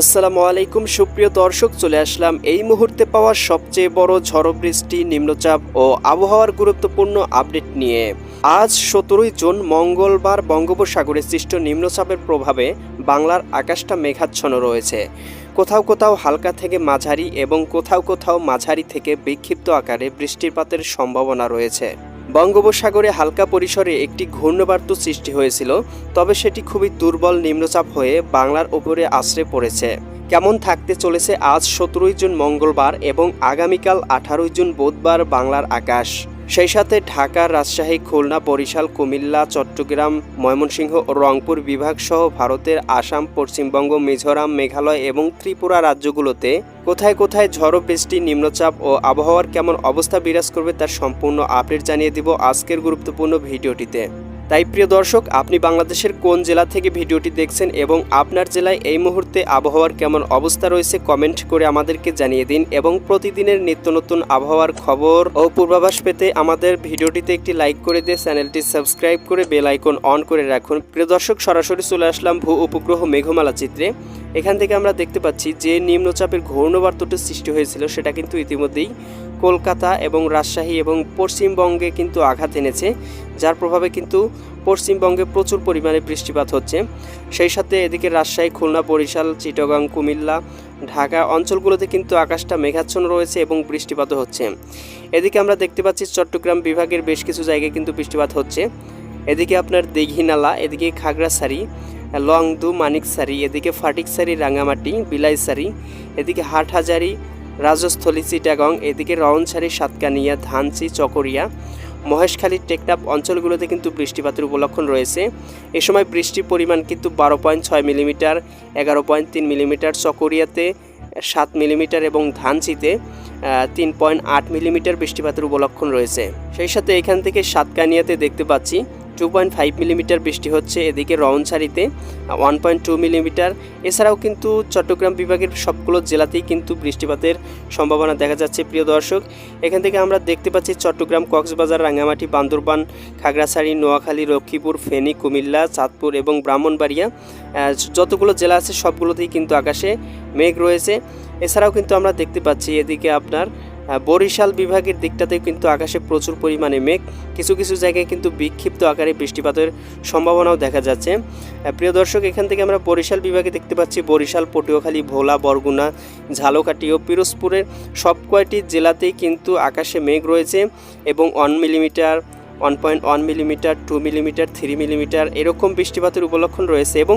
আসসালামু আলাইকুম, সুপ্রিয় দর্শক, চলে আসলাম এই মুহূর্তে পাওয়া সবচেয়ে বড় ঝড় বৃষ্টি, নিম্নচাপ ও আবহাওয়ার গুরুত্বপূর্ণ আপডেট নিয়ে। আজ সতেরোই জুন, মঙ্গলবার বঙ্গোপসাগরে সৃষ্ট নিম্নচাপের প্রভাবে বাংলার আকাশটা মেঘাচ্ছন্ন রয়েছে। কোথাও কোথাও হালকা থেকে মাঝারি এবং কোথাও কোথাও মাঝারি থেকে বিক্ষিপ্ত আকারে বৃষ্টিপাতের সম্ভাবনা রয়েছে। বঙ্গোপসাগরে হালকা পরিসরে একটি ঘূর্ণবার্ত সৃষ্টি হয়েছিল, তবে সেটি খুবই দুর্বল নিম্নচাপ হয়ে বাংলার ওপরে আশ্রে পড়েছে। কেমন থাকতে চলেছে আজ সতেরোই জুন মঙ্গলবার এবং আগামীকাল আঠারোই জুন বুধবার বাংলার আকাশ। সেই সাথে ঢাকা রাজশাহী, খুলনা, বরিশাল, কুমিল্লা, চট্টগ্রাম, ময়মনসিংহ ও রংপুর বিভাগ সহ ভারতের আসাম, পশ্চিমবঙ্গ, মিজোরাম, মেঘালয় এবং ত্রিপুরা রাজ্যগুলোতে কোথায় কোথায় ঝড়ো বৃষ্টি, নিম্নচাপ ও আবহাওয়ার কেমন অবস্থা বিরাজ করবে তার সম্পূর্ণ আপডেট জানিয়ে দিব আজকের গুরুত্বপূর্ণ ভিডিওটিতে। তাই প্রিয় দর্শক, আপনি বাংলাদেশের কোন জেলা থেকে ভিডিওটি দেখছেন এবং আপনার জেলায় এই মুহূর্তে আবহাওয়ার কেমন অবস্থা রয়েছে কমেন্ট করে আমাদেরকে জানিয়ে দিন এবং প্রতিদিনের নিত্য নতুন আবহাওয়ার খবর ও পূর্বাভাস পেতে আমাদের ভিডিওটিতে একটি লাইক করে দিয়ে চ্যানেলটি সাবস্ক্রাইব করে বেল আইকন অন করে রাখুন। প্রিয় দর্শক, সরাসরি চলে আসলাম ভূ উপগ্রহ মেঘমালা চিত্রে। এখান থেকে আমরা দেখতে পাচ্ছি যে নিম্নচাপের ঘূর্ণবার্তটি সৃষ্টি হয়েছিল, সেটা কিন্তু ইতিমধ্যেই কলকাতা এবং রাজশাহী এবং পশ্চিমবঙ্গে কিন্তু আঘাত এনেছে, যার প্রভাবে কিন্তু পশ্চিমবঙ্গে প্রচুর পরিমাণে বৃষ্টিপাত হচ্ছে। সেই সাথে এদিকে রাজশাহী, খুলনা, বরিশাল, চিটাগাং, কুমিল্লা, ঢাকা অঞ্চলগুলোতে কিন্তু আকাশটা মেঘাচ্ছন্ন রয়েছে এবং বৃষ্টিপাতও হচ্ছে। এদিকে আমরা দেখতে পাচ্ছি চট্টগ্রাম বিভাগের বেশ কিছু জায়গায় কিন্তু বৃষ্টিপাত হচ্ছে। এদিকে আপনার দিঘিনালা, এদিকে খাগড়াছড়ি, লংদু মানিকসারি এদিকে ফাটিকসারি রাঙামাটি বিলাইসারি এদিকে হাটহাজারি রাজস্থলী, চিটাগং, এদিকে রওনসারি সাতকানিয়া, ধানচি, চকরিয়া, মহেশখালী টেকনাপ অঞ্চলগুলোতে কিন্তু বৃষ্টিপাতের উপলক্ষণ রয়েছে। এ সময় বৃষ্টির পরিমাণ কিন্তু বারো পয়েন্ট ছয় মিলিমিটার, এগারো পয়েন্ট তিন মিলিমিটার, চকরিয়াতে সাত মিলিমিটার এবং ধানচিতে তিন পয়েন্ট আট মিলিমিটার বৃষ্টিপাতের উপলক্ষণ রয়েছে। সেই সাথে এখান থেকে সাতকানিয়াতে দেখতে পাচ্ছি টু পয়েন্ট ফাইভ মিলিমিটার বৃষ্টি হচ্ছে, এদিকে রওনসারিতে ওয়ান পয়েন্ট টু মিলিমিটার এছাড়াও কিন্তু চট্টগ্রাম বিভাগের সবগুলো জেলাতেই কিন্তু বৃষ্টিপাতের সম্ভাবনা দেখা যাচ্ছে, প্রিয় দর্শক। এখান থেকে আমরা দেখতে পাচ্ছি চট্টগ্রাম, কক্সবাজার, রাঙ্গামাটি, বান্দরবান, খাগড়াছড়ি, নোয়াখালী, লক্ষ্মীপুর, ফেনী, কুমিল্লা, চাঁদপুর এবং ব্রাহ্মণবাড়িয়া। যতগুলো জেলা আছে সবগুলোতেই কিন্তু আকাশে মেঘ রয়েছে। এছাড়াও কিন্তু আমরা দেখতে পাচ্ছি এদিকে আপনার বরিশাল বিভাগের দিকটাতেও কিন্তু আকাশে প্রচুর পরিমাণে মেঘ। কিছু কিছু জায়গায় কিন্তু বিক্ষিপ্ত আকারে বৃষ্টিপাতের সম্ভাবনাও দেখা যাচ্ছে। প্রিয় দর্শক, এখান থেকে আমরা বরিশাল বিভাগে দেখতে পাচ্ছি বরিশাল, পটুয়াখালী, ভোলা, বরগুনা, ঝালকাঠি ও পিরোজপুরের সব কয়টি জেলাতেই কিন্তু আকাশে মেঘ রয়েছে এবং one millimetre one point one millimetre two millimetre three millimetre এরকম বৃষ্টিপাতের উপলক্ষণ রয়েছে এবং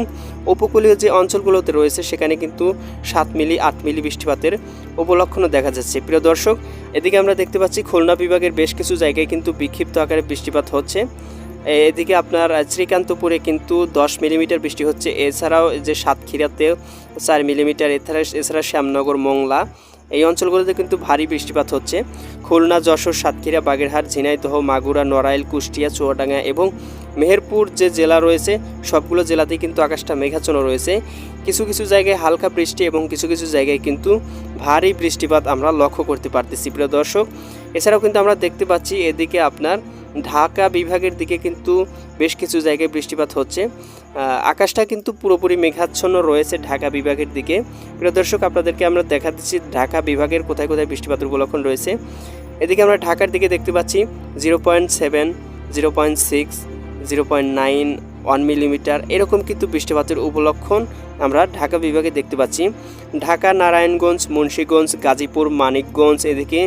উপকূলীয় যে অঞ্চলগুলোতে রয়েছে সেখানে কিন্তু সাত মিলি, আট মিলি বৃষ্টিপাতের উপলক্ষণও দেখা যাচ্ছে। প্রিয় দর্শক, এদিকে আমরা দেখতে পাচ্ছি খুলনা বিভাগের বেশ কিছু জায়গায় কিন্তু বিক্ষিপ্ত আকারে বৃষ্টিপাত হচ্ছে। এদিকে আপনার শ্রীকান্তপুরে কিন্তু দশ মিলিমিটার বৃষ্টি হচ্ছে। এছাড়াও যে সাতক্ষীরাতে চার মিলিমিটার, এছাড়া এছাড়া শ্যামনগর, মোংলা এই অঞ্চলগুলোতে কিন্তু ভারী বৃষ্টিপাত হচ্ছে। খুলনা, যশোর, সাতক্ষীরা, বাগেরহাট, ঝিনাইদহ, মাগুরা, নড়াইল, কুষ্টিয়া, চুয়াডাঙ্গা এবং মেহেরপুর যে জেলা রয়েছে, সবগুলো জেলাতেই কিন্তু আকাশটা মেঘাচ্ছন্ন রয়েছে। কিছু কিছু জায়গায় হালকা বৃষ্টি এবং কিছু কিছু জায়গায় কিন্তু ভারী বৃষ্টিপাত আমরা লক্ষ্য করতে পারতেছি, প্রিয় দর্শক। এছাড়াও কিন্তু আমরা দেখতে পাচ্ছি এদিকে আপনার ঢাকা বিভাগের দিকে কিন্তু বেশ কিছু জায়গায় বৃষ্টিপাত হচ্ছে। আকাশটা কিন্তু পুরোপুরি মেঘাচ্ছন্ন রয়েছে ঢাকা বিভাগের দিকে। প্রিয় দর্শক, আপনাদেরকে আমরা দেখা দিচ্ছি ঢাকা বিভাগের কোথায় কোথায় বৃষ্টিপাতের উপলক্ষণ রয়েছে। এদিকে আমরা ঢাকার দিকে দেখতে পাচ্ছি zero point seven, zero point six, zero point nine, one millimetre এরকম কিন্তু বৃষ্টিপাতের উপলক্ষণ আমরা ঢাকা বিভাগে দেখতে পাচ্ছি। ঢাকা, নারায়ণগঞ্জ, মুন্সীগঞ্জ, গাজীপুর, মানিকগঞ্জ, এদিকে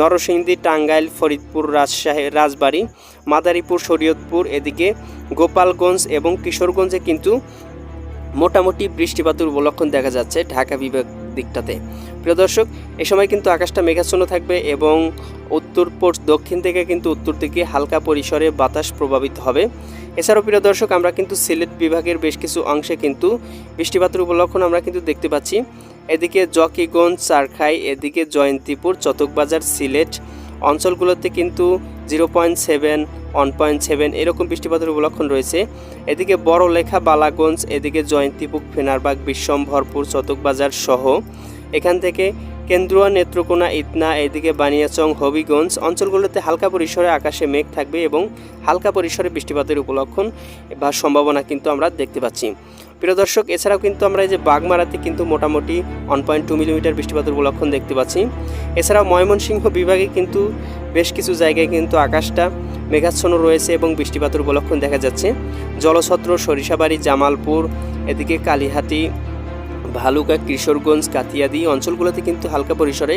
নরসিংদী, টাঙ্গাইল, ফরিদপুর, রাজশাহী, রাজবাড়ী, মাদারীপুর, শরীয়তপুর, এদিকে গোপালগঞ্জ এবং কিশোরগঞ্জে কিন্তু মোটামুটি বৃষ্টিপাতের উপলক্ষণ দেখা যাচ্ছে ঢাকা বিভাগ দিকটাতে। প্রিয় দর্শক, এ সময় কিন্তু আকাশটা মেঘাচ্ছন্ন থাকবে এবং উত্তর দক্ষিণ থেকে কিন্তু উত্তর দিকে হালকা পরিসরে বাতাস প্রভাবিত হবে। এছাড়াও প্রিয় দর্শক, আমরা কিন্তু সিলেট বিভাগের বেশ কিছু অংশে কিন্তু বৃষ্টিপাতের উপলক্ষণ আমরা কিন্তু দেখতে পাচ্ছি। এদিকে জকিগঞ্জ, চারখাই, এদিকে জয়ন্তীপুর, চতকবাজার, সিলেট অঞ্চলগুলোতে কিন্তু zero point seven one point seven এরকম বৃষ্টিপাতের উপলক্ষণ রয়েছে। এদিকে বড় লেখা বালাগঞ্জ, এদিকে জয়ন্তীপুক ফেনারবাগ বিশ্বম ভরপুর চতকবাজার সহ। এখান থেকে কেন্দ্রুয়া নেত্রকোনা, ইতনা, এদিকে বানিয়াচং, হবিগঞ্জ অঞ্চলগুলোতে হালকা পরিসরে আকাশে মেঘ থাকবে এবং হালকা পরিসরে বৃষ্টিপাতের উপলক্ষণ বা সম্ভাবনা কিন্তু আমরা দেখতে পাচ্ছি। প্রিয় দর্শক, এছাড়াও কিন্তু আমরা এই যে বাগমারাতে কিন্তু মোটামুটি ওয়ান পয়েন্ট টু মিলিমিটার বৃষ্টিপাতের উপলক্ষণ দেখতে পাচ্ছি। এছাড়াও ময়মনসিংহ বিভাগে কিন্তু বেশ কিছু জায়গায় কিন্তু আকাশটা মেঘাচ্ছন্ন রয়েছে এবং বৃষ্টিপাতের উপলক্ষণ দেখা যাচ্ছে। জলছত্র, সরিষাবাড়ি, জামালপুর, এদিকে কালীহাতি, ভালুকা, কিশোরগঞ্জ কাতিয়াদি অঞ্চলগুলোতে কিন্তু হালকা পরিসরে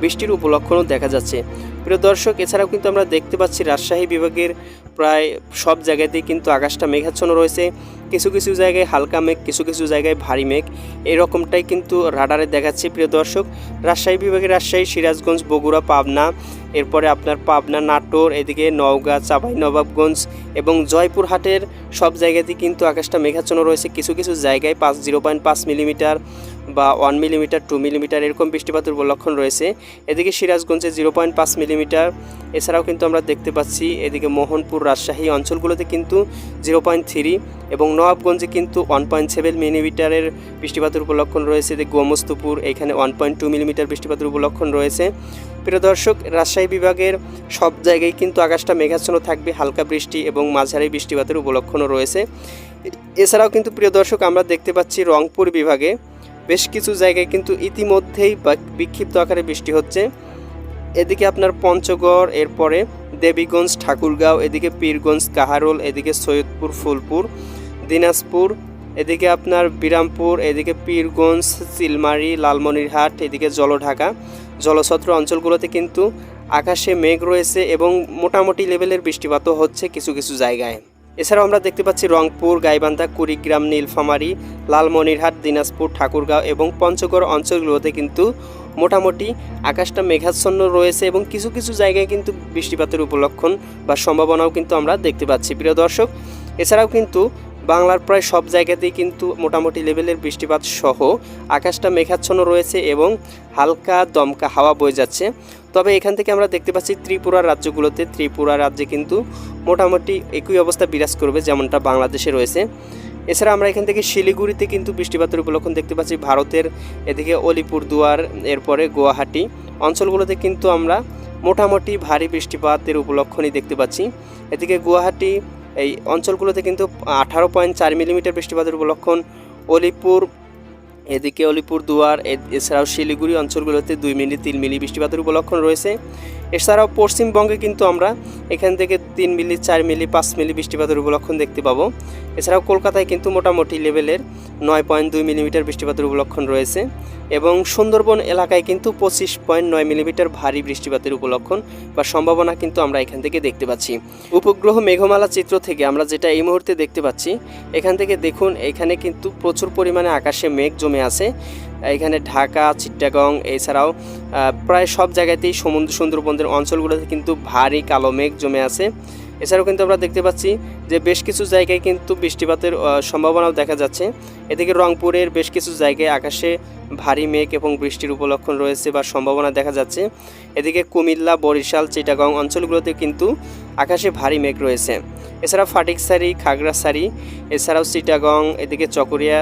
বৃষ্টির উপলক্ষণও দেখা যাচ্ছে। প্রিয় দর্শক, এছাড়াও কিন্তু আমরা দেখতে পাচ্ছি রাজশাহী বিভাগের প্রায় সব জায়গাতেই কিন্তু আকাশটা মেঘাচ্ছন্ন রয়েছে। কিছু কিছু জায়গায় হালকা মেঘ, কিছু কিছু জায়গায় ভারী মেঘ। এরকমটাই কিন্তু রাডারে দেখাচ্ছে প্রিয় দর্শক। রাজশাহী বিভাগের রাজশাহী, সিরাজগঞ্জ, বগুড়া, পাবনা, এরপরে আপনার পাবনা, নাটোর, এদিকে নওগাঁ, চাঁপাই, নবাবগঞ্জ এবং জয়পুরহাটের সব জায়গাতেই কিন্তু আকাশটা মেঘাচ্ছন্ন রয়েছে। কিছু কিছু জায়গায় পাঁচ, জিরো পয়েন্ট পাঁচ মিলিমিটার বা ওয়ান মিলিমিটার টু মিলিমিটার এরকম বৃষ্টিপাতের লক্ষণ রয়েছে। এদিকে সিরাজগঞ্জে জিরো পয়েন্ট পাঁচ মিলিমিটার এছাড়াও কিন্তু আমরা দেখতে পাচ্ছি এদিকে মোহনপুর, রাজশাহী অঞ্চলগুলোতে কিন্তু জিরো পয়েন্ট থ্রি এবং নবাবগঞ্জে কিন্তু ওয়ান পয়েন্ট সেভেন মিলিমিটারের বৃষ্টিপাতের উপলক্ষণ রয়েছে। এদিকে গোমস্তপুর, এখানে ওয়ান পয়েন্ট টু মিলিমিটার বৃষ্টিপাতের উপলক্ষণ রয়েছে। প্রিয় দর্শক, রাজশাহী বিভাগের সব জায়গায় কিন্তু আকাশটা মেঘাচ্ছন্ন থাকবে, হালকা বৃষ্টি এবং মাঝারি বৃষ্টিপাতের উপলক্ষণও রয়েছে। এছাড়াও কিন্তু প্রিয় দর্শক, আমরা দেখতে পাচ্ছি রংপুর বিভাগে বেশ কিছু জায়গায় কিন্তু ইতিমধ্যেই বিক্ষিপ্ত আকারে বৃষ্টি হচ্ছে। এদিকে আপনার পঞ্চগড়, এরপরে দেবীগঞ্জ, ঠাকুরগাঁও, এদিকে পীরগঞ্জ, কাহারোল, এদিকে সৈয়দপুর, ফুলপুর, দিনাজপুর, এদিকে আপনার বিরামপুর, এদিকে পীরগঞ্জ, চিলমারি, লালমনিরহাট, এদিকে জলঢাকা। জলছত্র অঞ্চলগুলোতে কিন্তু আকাশে মেঘ রয়েছে এবং মোটামুটি লেভেলের বৃষ্টিপাতও হচ্ছে কিছু কিছু জায়গায়। এছাড়াও আমরা দেখতে পাচ্ছি রংপুর, গাইবান্ধা, কুড়িগ্রাম, নীলফামারি, লালমনিরহাট, দিনাজপুর, ঠাকুরগাঁও এবং পঞ্চগড় অঞ্চলগুলোতে কিন্তু মোটামুটি আকাশটা মেঘাচ্ছন্ন রয়েছে এবং কিছু কিছু জায়গায় কিন্তু বৃষ্টিপাতের উপলক্ষণ বা সম্ভাবনাও কিন্তু আমরা দেখতে পাচ্ছি। প্রিয় দর্শক, এছাড়াও কিন্তু বাংলার প্রায় সব জায়গাতেই কিন্তু মোটামুটি লেভেলের বৃষ্টিপাত সহ আকাশটা মেঘাচ্ছন্ন রয়েছে এবং হালকা দমকা হাওয়া বয়ে যাচ্ছে। তবে এখান থেকে আমরা দেখতে পাচ্ছি ত্রিপুরার রাজ্যগুলোতে, ত্রিপুরা রাজ্যে কিন্তু মোটামুটি একই অবস্থা বিরাজ করবে যেমনটা বাংলাদেশে রয়েছে। এছাড়া আমরা এখান থেকে শিলিগুড়িতে কিন্তু বৃষ্টিপাতের উপলক্ষণ দেখতে পাচ্ছি ভারতের এদিকে অলিপুরদুয়ার, এরপরে গুয়াহাটি অঞ্চলগুলোতে কিন্তু আমরা মোটামুটি ভারী বৃষ্টিপাতের উপলক্ষণই দেখতে পাচ্ছি। এদিকে গুয়াহাটি এই অঞ্চলগুলোতে কিন্তু আঠারো পয়েন্ট চার মিলিমিটার বৃষ্টিপাতের উপলক্ষণ, অলিপুর এদিকে অলিপুর দুয়ার এছাড়াও শিলিগুড়ি অঞ্চলগুলোতে দুই মিলি তিন মিলি বৃষ্টিপাতের উপলক্ষণ রয়েছে। এছাড়াও পশ্চিমবঙ্গে কিন্তু আমরা এখান থেকে তিন মিলি, চার মিলি, পাঁচ মিলি বৃষ্টিপাতের উপলক্ষণ দেখতে পাবো। এছাড়াও কলকাতায় কিন্তু মোটামুটি লেভেলের নয় পয়েন্ট দুই মিলিমিটার বৃষ্টিপাতের উপলক্ষণ রয়েছে এবং সুন্দরবন এলাকায় কিন্তু পঁচিশ পয়েন্ট নয় মিলিমিটার ভারী বৃষ্টিপাতের উপলক্ষণ বা সম্ভাবনা কিন্তু আমরা এখান থেকে দেখতে পাচ্ছি। উপগ্রহ মেঘমালা চিত্র থেকে আমরা যেটা এই মুহূর্তে দেখতে পাচ্ছি, এখান থেকে দেখুন এখানে কিন্তু প্রচুর পরিমাণে আকাশে মেঘ জমে আছে। এখানে ঢাকা চিট্টাগং এছাড়াও প্রায় সব জায়গাতেই সমুদ্র, সুন্দরবনের অঞ্চলগুলোতে কিন্তু ভারী কালো মেঘ জমে আছে। এছাড়াও কিন্তু আমরা দেখতে পাচ্ছি যে বেশ কিছু জায়গায় কিন্তু বৃষ্টিপাতের সম্ভাবনাও দেখা যাচ্ছে। এদিকে রংপুরের বেশ কিছু জায়গায় আকাশে ভারী মেঘ এবং বৃষ্টির উপলক্ষণ রয়েছে বা সম্ভাবনা দেখা যাচ্ছে। এদিকে কুমিল্লা, বরিশাল, চিটাগং অঞ্চলগুলোতে কিন্তু আকাশে ভারী মেঘ রয়েছে। এছাড়া ফাটিকসারি, খাগড়াছড়ি, এছাড়াও চিটাগং, এদিকে চকরিয়া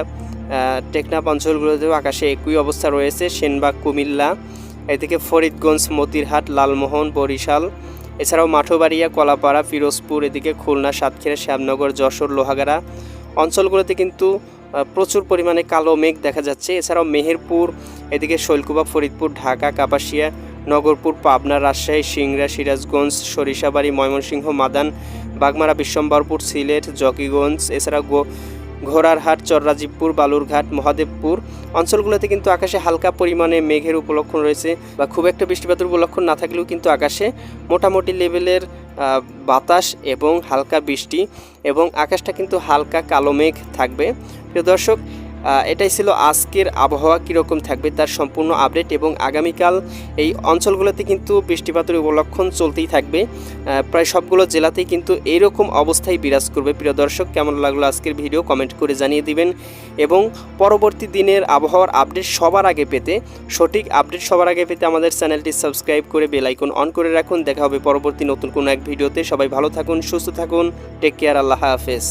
আহ, টেকনাফ অঞ্চলগুলোতেও আকাশে একই অবস্থা রয়েছে। সেনবাগ কুমিল্লা এদিকে ফরিদগঞ্জ মতিরহাট লালমোহন বরিশাল এছাড়াও মাঠবাড়িয়া কলাপাড়া ফিরোজপুর এদিকে খুলনা সাতক্ষীরা শ্যামনগর যশোর লোহাগাড়া অঞ্চলগুলোতে কিন্তু প্রচুর পরিমাণে কালো মেঘ দেখা যাচ্ছে। এছাড়াও মেহেরপুর এদিকে শৈলকুবা ফরিদপুর ঢাকা কাপাসিয়া নগরপুর পাবনা রাজশাহী সিংড়া সিরাজগঞ্জ সরিষাবাড়ি ময়মনসিংহ মাদান বাগমারা বিশ্বম্বরপুর সিলেট জকিগঞ্জ এছাড়া ঘোড়ারহাট চররাজীবপুর, বালুরঘাট, মহাদেবপুর অঞ্চলগুলোতে কিন্তু আকাশে হালকা পরিমাণে মেঘের উপলক্ষণ রয়েছে বা খুব একটা বৃষ্টিপাতের উপলক্ষণ না থাকলেও কিন্তু আকাশে মোটামুটি লেভেলের বাতাস এবং হালকা বৃষ্টি এবং আকাশটা কিন্তু হালকা কালো মেঘ থাকবে। প্রিয় দর্শক এটাই ছিল আজকের আবহাওয়া, কীরকম থাকবে তার সম্পূর্ণ আপডেট এবং আগামীকাল এই অঞ্চলগুলোতে কিন্তু বৃষ্টিপাতের উপলক্ষণ চলতেই থাকবে। প্রায় সবগুলো জেলাতেই কিন্তু এইরকম অবস্থায় বিরাজ করবে। প্রিয় দর্শক, কেমন লাগল আজকের ভিডিও কমেন্ট করে জানিয়ে দিবেন। এবং পরবর্তী দিনের আবহাওয়ার আপডেট সবার আগে পেতে, সঠিক আপডেট সবার আগে পেতে আমাদের চ্যানেলটি সাবস্ক্রাইব করে বেল আইকন অন করে রাখুন। দেখা হবে পরবর্তী নতুন কোনো এক ভিডিওতে সবাই ভালো থাকুন, সুস্থ থাকুন। টেক কেয়ার আল্লাহ হাফেজ।